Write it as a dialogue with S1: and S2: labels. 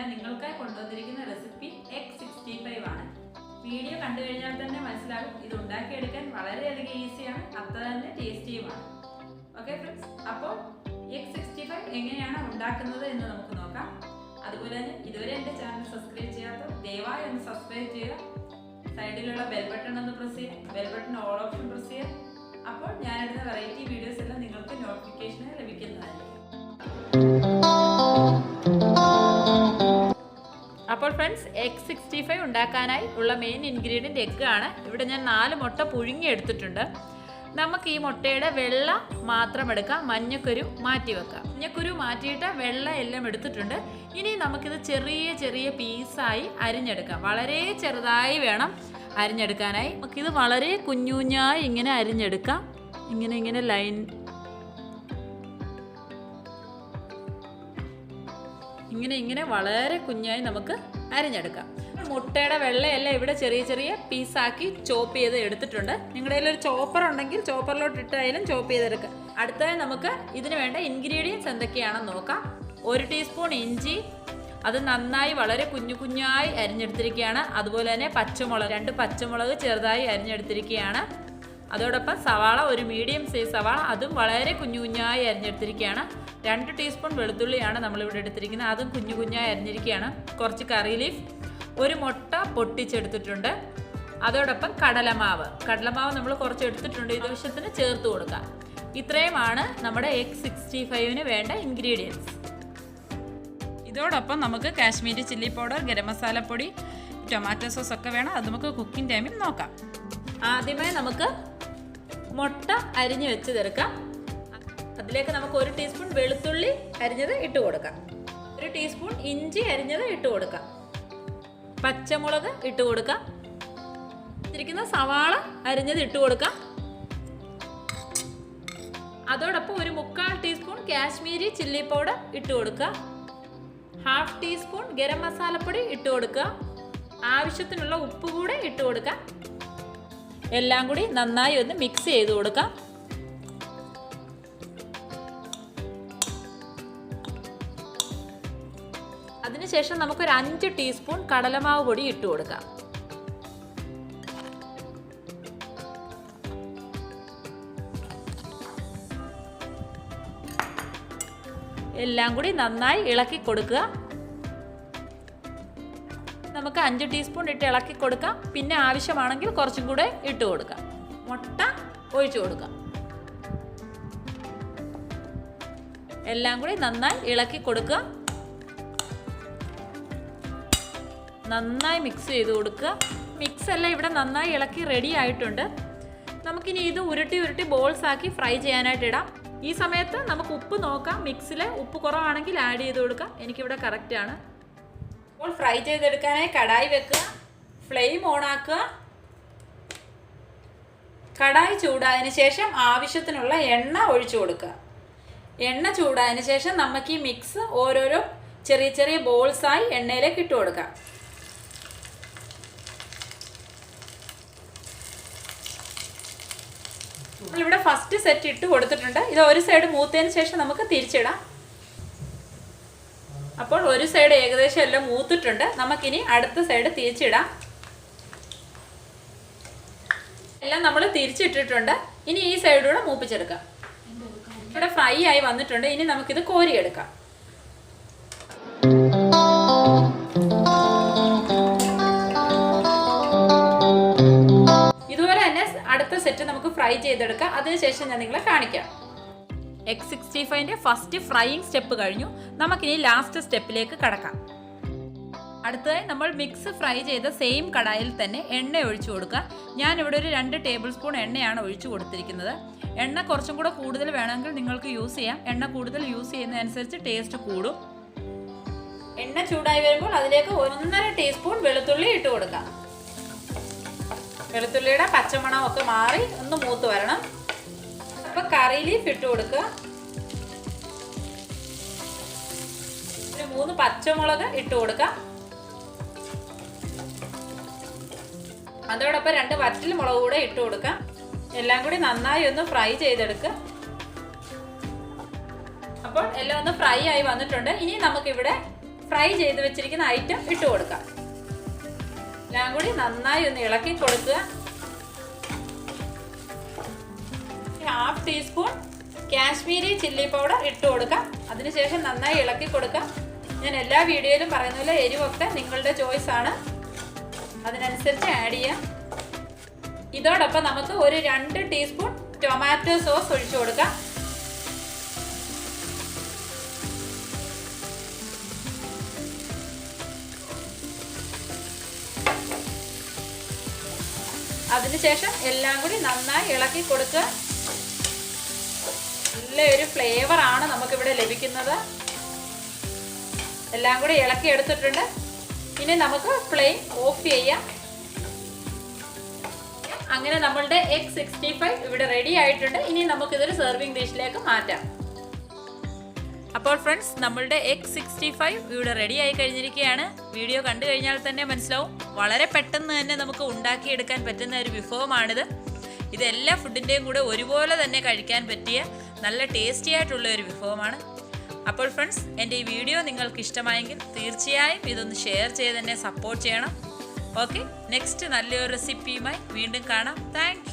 S1: ഞാൻ നിങ്ങൾക്കായി കൊണ്ടുവന്നിരിക്കുന്ന റെസിപ്പി എഗ് സിക്സ്റ്റി ഫൈവ് ആണ്. വീഡിയോ കണ്ടു കഴിഞ്ഞാൽ തന്നെ മനസ്സിലാകും. ഇത് ഉണ്ടാക്കിയെടുക്കാൻ വളരെയധികം ഈസിയാണ് അത്ര തന്നെ ടേസ്റ്റിയുമാണ് ഓക്കെ ഫ്രണ്ട്സ് അപ്പോൾ എഗ് സിക്സ്റ്റി ഫൈവ് എങ്ങനെയാണ് ഉണ്ടാക്കുന്നത് എന്ന് നമുക്ക് നോക്കാം. അതുപോലെ തന്നെ ഇതുവരെ എന്റെ ചാനൽ സബ്സ്ക്രൈബ് ചെയ്യാത്ത ദയവായി ഒന്ന് സബ്സ്ക്രൈബ് ചെയ്യുക. സൈഡിലുള്ള ബെൽ ബട്ടൺ ഒന്ന് പ്രസ് ചെയ്യുക. Bell button all option press ചെയ്യുക. അപ്പോൾ ഞാൻ ഞാനിടുന്ന വെറൈറ്റി വീഡിയോസ് എല്ലാം നിങ്ങൾക്ക് നോട്ടിഫിക്കേഷൻ ലഭിക്കുന്നതായിരിക്കും. അപ്പോൾ ഫ്രണ്ട്സ് എഗ് സിക്സ്റ്റി ഫൈവ് ഉണ്ടാക്കാനായി ഉള്ള മെയിൻ ഇൻഗ്രീഡിയന്റ് എഗ്ഗ് ആണ് ഇവിടെ ഞാൻ നാല് മുട്ട പുഴുങ്ങി എടുത്തിട്ടുണ്ട്. നമുക്ക് ഈ മുട്ടയുടെ വെള്ള മാത്രം എടുക്കാം. മഞ്ഞക്കുരു മാറ്റി വെക്കാം. മഞ്ഞക്കുരു മാറ്റിയിട്ട് വെള്ള എല്ലാം എടുത്തിട്ടുണ്ട്. ഇനി നമുക്കിത് ചെറിയ ചെറിയ പീസായി അരിഞ്ഞെടുക്കാം. വളരെ ചെറുതായി വേണം അരിഞ്ഞെടുക്കാനായി. നമുക്കിത് വളരെ കുഞ്ഞുകുഞ്ഞായി ഇങ്ങനെ അരിഞ്ഞെടുക്കാം. ഇങ്ങനെ ഇങ്ങനെ ലൈൻ ഇങ്ങനെ ഇങ്ങനെ വളരെ കുഞ്ഞായി നമുക്ക് അരിഞ്ഞെടുക്കാം. മുട്ടയുടെ വെള്ളയെല്ലാം ഇവിടെ ചെറിയ ചെറിയ പീസാക്കി ചോപ്പ് ചെയ്ത് എടുത്തിട്ടുണ്ട്. നിങ്ങളുടെ കയ്യിൽ ഒരു ചോപ്പർ ഉണ്ടെങ്കിൽ ചോപ്പറിലോട്ട് ഇട്ടായാലും ചോപ്പ് ചെയ്തെടുക്കുക അടുത്തതായി നമുക്ക് ഇതിന് വേണ്ട ഇൻഗ്രീഡിയൻസ് എന്തൊക്കെയാണെന്ന് നോക്കാം. ഒരു ടീസ്പൂൺ ഇഞ്ചി അത് നന്നായി വളരെ കുഞ്ഞു കുഞ്ഞായി അരിഞ്ഞെടുത്തിരിക്കുകയാണ്. അതുപോലെ തന്നെ പച്ചമുളക് രണ്ട് പച്ചമുളക് ചെറുതായി അരിഞ്ഞെടുത്തിരിക്കുകയാണ്. അതോടൊപ്പം സവാള ഒരു മീഡിയം സൈസ് സവാള അതും വളരെ കുഞ്ഞു കുഞ്ഞായി അരിഞ്ഞെടുത്തിരിക്കുകയാണ്. രണ്ട് ടീസ്പൂൺ വെളുത്തുള്ളിയാണ് നമ്മളിവിടെ എടുത്തിരിക്കുന്നത്. അതും കുഞ്ഞു കുഞ്ഞായി അരിഞ്ഞിരിക്കുകയാണ്. കുറച്ച് കറി ലീഫ് ഒരു മുട്ട പൊട്ടിച്ചെടുത്തിട്ടുണ്ട്. അതോടൊപ്പം കടലമാവ്. കടലമാവ് നമ്മൾ കുറച്ച് എടുത്തിട്ടുണ്ട്. ഇത് ദിവസത്തിന് ചേർത്ത് കൊടുക്കാം. ഇത്രയുമാണ് നമ്മുടെ എഗ് സിക്സ്റ്റി ഫൈവിന് വേണ്ട ഇൻഗ്രീഡിയൻസ് ഇതോടൊപ്പം നമുക്ക് കാശ്മീരി ചില്ലി പൗഡർ ഗരം മസാലപ്പൊടി ടൊമാറ്റോ സോസ് ഒക്കെ വേണം. അത് നമുക്ക് കുക്കിംഗ് ടൈമിൽ നോക്കാം. ആദ്യമായി നമുക്ക് മുട്ട അരിഞ്ഞു വെച്ച് തീർക്കാം അതിലേക്ക് നമുക്ക് ഒരു ടീസ്പൂൺ വെളുത്തുള്ളി അരിഞ്ഞത് ഇട്ട് കൊടുക്കാം. ഒരു ടീസ്പൂൺ ഇഞ്ചി അരിഞ്ഞത് ഇട്ട് കൊടുക്കാം. പച്ചമുളക് ഇട്ട് കൊടുക്കാം. ഇരിക്കുന്ന സവാള അരിഞ്ഞത് ഇട്ട് കൊടുക്കാം. അതോടൊപ്പം ഒരു മുക്കാൽ ടീസ്പൂൺ കാശ്മീരി ചില്ലി പൗഡർ ഇട്ട് കൊടുക്കുക. ഹാഫ് ടീസ്പൂൺ ഗരം മസാലപ്പൊടി ഇട്ട് കൊടുക്കുക. ആവശ്യത്തിനുള്ള ഉപ്പ് കൂടെ ഇട്ട് കൊടുക്കാം എല്ലാം കൂടി നന്നായി ഒന്ന് മിക്സ് ചെയ്ത് കൊടുക്കാം. അതിനുശേഷം നമുക്കൊരു അഞ്ച് ടീസ്പൂൺ കടലമാവ് പൊടി ഇട്ട് കൊടുക്കാം. എല്ലാം കൂടി നന്നായി ഇളക്കി കൊടുക്കുക. നമുക്ക് അഞ്ച് ടീസ്പൂൺ ഇട്ട് ഇളക്കി കൊടുക്കാം. പിന്നെ ആവശ്യമാണെങ്കിൽ കുറച്ചും കൂടെ ഇട്ട് കൊടുക്കാം. മുട്ട ഒഴിച്ചു കൊടുക്കാം. എല്ലാം കൂടി നന്നായി ഇളക്കി കൊടുക്കുക. നന്നായി മിക്സ് ചെയ്ത് കൊടുക്കുക. മിക്സ് എല്ലാം ഇവിടെ നന്നായി ഇളക്കി റെഡി ആയിട്ടുണ്ട്. നമുക്കിനി ഇത് ഉരുട്ടി ഉരുട്ടി ബോൾസ് ആക്കി ഫ്രൈ ചെയ്യാനായിട്ട് ഇടാം. ഈ സമയത്ത് നമുക്ക് ഉപ്പ് നോക്കാം. മിക്സിൽ ഉപ്പ് കുറവാണെങ്കിൽ ആഡ് ചെയ്ത് കൊടുക്കാം. എനിക്കിവിടെ കറക്റ്റാണ് അപ്പോൾ ഫ്രൈ ചെയ്തെടുക്കാനായി കടായി വെക്കുക ഫ്ലെയിം ഓണാക്കുക കടായി ചൂടായതിന് ശേഷം ആവശ്യത്തിനുള്ള എണ്ണ ഒഴിച്ചു കൊടുക്കുക. എണ്ണ ചൂടായതിന് ശേഷം നമുക്ക് ഈ മിക്സ് ഓരോരോ ചെറിയ ചെറിയ ബോൾസായി എണ്ണയിലേക്ക് ഇട്ട് കൊടുക്കാം. നമ്മളിവിടെ ഫസ്റ്റ് സെറ്റ് ഇട്ട് കൊടുത്തിട്ടുണ്ട്. ഇത് ഒരു സൈഡ് മൂത്തതിന് ശേഷം നമുക്ക് തിരിച്ചിടാം. അപ്പോൾ ഒരു സൈഡ് ഏകദേശം എല്ലാം മൂത്തിട്ടുണ്ട്. നമുക്കിനി അടുത്ത സൈഡ് തിരിച്ചിടാം. എല്ലാം നമ്മൾ തിരിച്ചിട്ടിട്ടുണ്ട്. ഇനി ഈ സൈഡിലൂടെ മൂപ്പിച്ചെടുക്കാം. ഇവിടെ ഫ്രൈ ആയി വന്നിട്ടുണ്ട്. ഇനി നമുക്കിത് കോരിയെടുക്കാം. ഇതുപോലെ തന്നെ അടുത്ത സെറ്റ് നമുക്ക് ഫ്രൈ ചെയ്തെടുക്കാം. അതിനുശേഷം ഞാൻ നിങ്ങളെ കാണിക്കാം. എഗ് സിക്സ്റ്റി ഫൈവിന്റെ ഫസ്റ്റ് ഫ്രൈയിങ് സ്റ്റെപ്പ് കഴിഞ്ഞു. നമുക്കിനി ലാസ്റ്റ് സ്റ്റെപ്പിലേക്ക് കടക്കാം. അടുത്തതായി നമ്മൾ മിക്സ് ഫ്രൈ ചെയ്ത സെയിം കടായിൽ തന്നെ എണ്ണ ഒഴിച്ചു കൊടുക്കുക. ഞാൻ ഇവിടെ ഒരു രണ്ട് ടേബിൾ സ്പൂൺ എണ്ണയാണ് ഒഴിച്ചു കൊടുത്തിരിക്കുന്നത്. എണ്ണ കുറച്ചും കൂടെ കൂടുതൽ വേണമെങ്കിൽ നിങ്ങൾക്ക് യൂസ് ചെയ്യാം. എണ്ണ കൂടുതൽ യൂസ് ചെയ്യുന്നതനുസരിച്ച് ടേസ്റ്റ് കൂടും. എണ്ണ ചൂടായി വരുമ്പോൾ അതിലേക്ക് ഒന്നര ടീസ്പൂൺ വെളുത്തുള്ളി ഇട്ട് കൊടുക്കാം. വെളുത്തുള്ളിയുടെ പച്ചമണമൊക്കെ മാറി ഒന്ന് മൂത്ത് വരണം. അപ്പൊ കറി ലീഫ് ഇട്ട് കൊടുക്കുക ഒരു മൂന്ന് പച്ചമുളക് ഇട്ട് കൊടുക്കാം. അതോടൊപ്പം രണ്ട് വറ്റൽ മുളക് കൂടെ ഇട്ട് കൊടുക്കാം. എല്ലാം കൂടി നന്നായി ഒന്ന് ഫ്രൈ ചെയ്തെടുക്കുക അപ്പോൾ എല്ലാം ഒന്ന് ഫ്രൈ ആയി വന്നിട്ടുണ്ട്. ഇനി നമുക്കിവിടെ ഫ്രൈ ചെയ്ത് വെച്ചിരിക്കുന്ന ഐറ്റം ഇട്ട് കൊടുക്കാം. എല്ലാം കൂടി നന്നായി ഒന്ന് ഇളക്കി കൊടുക്കുക. Half teaspoon Kashmiri chilli powder ഇട്ട് കൊടുക്കാം. അതിനുശേഷം നന്നായി ഇളക്കി കൊടുക്കാം. ഞാൻ എല്ലാ വീഡിയോയിലും പറയുന്ന പോലെ എരിവൊക്കെ നിങ്ങളുടെ ചോയ്സ് ആണ്. അതിനനുസരിച്ച് ആഡ് ചെയ്യാം. ഇതോടൊപ്പം നമുക്ക് ഒരു രണ്ട് ടീസ്പൂൺ ടൊമാറ്റോ സോസ് ഒഴിച്ചു കൊടുക്കാം. അതിനുശേഷം എല്ലാം കൂടി നന്നായി ഇളക്കി കൊടുക്കുക. നല്ലൊരു ഫ്ലേവർ ആണ് നമുക്കിവിടെ ലഭിക്കുന്നത്. എല്ലാം കൂടി ഇളക്കി എടുത്തിട്ടുണ്ട്. ഇനി നമുക്ക് ഫ്ലെയിം ഓഫ് ചെയ്യാം. അങ്ങനെ നമ്മളുടെ എഗ് സിക്സ്റ്റി ഫൈവ് ഇവിടെ റെഡി ആയിട്ടുണ്ട്. ഇനി നമുക്കിതൊരു സെർവിങ് ഡിഷിലേക്ക് മാറ്റാം. അപ്പോൾ ഫ്രണ്ട്സ് നമ്മളുടെ എഗ് സിക്സ്റ്റി ഫൈവ് ഇവിടെ റെഡി ആയി കഴിഞ്ഞിരിക്കുകയാണ്. വീഡിയോ കണ്ടു കഴിഞ്ഞാൽ തന്നെ മനസ്സിലാവും. വളരെ പെട്ടെന്ന് തന്നെ നമുക്ക് ഉണ്ടാക്കിയെടുക്കാൻ പറ്റുന്ന ഒരു വിഭവമാണിത്. ഇത് എല്ലാ ഫുഡിന്റെയും കൂടെ ഒരുപോലെ തന്നെ കഴിക്കാൻ പറ്റിയ നല്ല ടേസ്റ്റി ആയിട്ടുള്ള ഒരു വിഭവമാണ്. അപ്പോൾ ഫ്രണ്ട്സ് എന്റെ ഈ വീഡിയോ നിങ്ങൾക്ക് ഇഷ്ടമായെങ്കിൽ തീർച്ചയായും ഇതൊന്ന് ഷെയർ ചെയ്ത് എന്നെ സപ്പോർട്ട് ചെയ്യണം. ഓക്കെ നെക്സ്റ്റ് നല്ലൊരു റെസിപ്പിയുമായി വീണ്ടും കാണാം. താങ്ക്